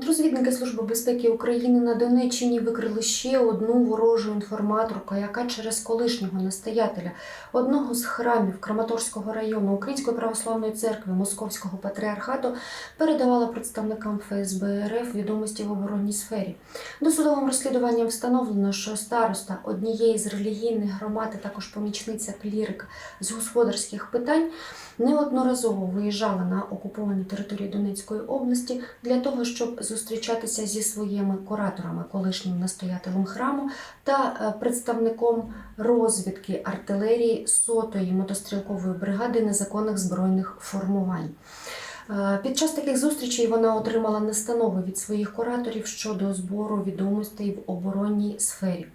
От розвідники Служби безпеки України на Донеччині викрили ще одну ворожу інформаторку, яка через колишнього настоятеля одного з храмів Краматорського району Української православної церкви Московського патріархату передавала представникам ФСБ РФ відомості в оборонній сфері. Досудовим розслідуванням встановлено, що староста однієї з релігійних громад, а також помічниця клірика з господарських питань неодноразово виїжджала на окуповані території Донецької області для того, щоб зустрічатися зі своїми кураторами, колишнім настоятелем храму та е, представником розвідки артилерії сотої мотострілкової бригади незаконних збройних формувань. Е, Під час таких зустрічей вона отримала настанови від своїх кураторів щодо збору відомостей в оборонній сфері.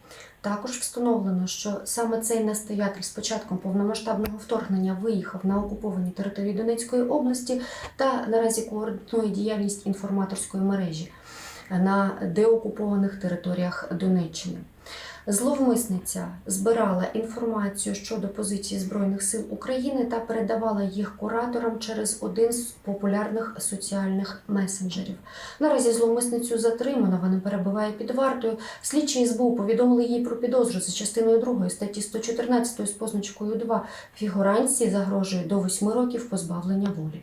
Також встановлено, що саме цей настоятель з початком повномасштабного вторгнення виїхав на окуповані території Донецької області та наразі координує діяльність інформаторської мережі на деокупованих територіях Донеччини. Зловмисниця збирала інформацію щодо позиції Збройних сил України та передавала їх кураторам через один з популярних соціальних месенджерів. Наразі зловмисницю затримано, вона перебуває під вартою. Слідчі СБУ повідомили їй про підозру за частиною 2 статті 114 з позначкою 2. Фігурантці загрожує до 8 років позбавлення волі.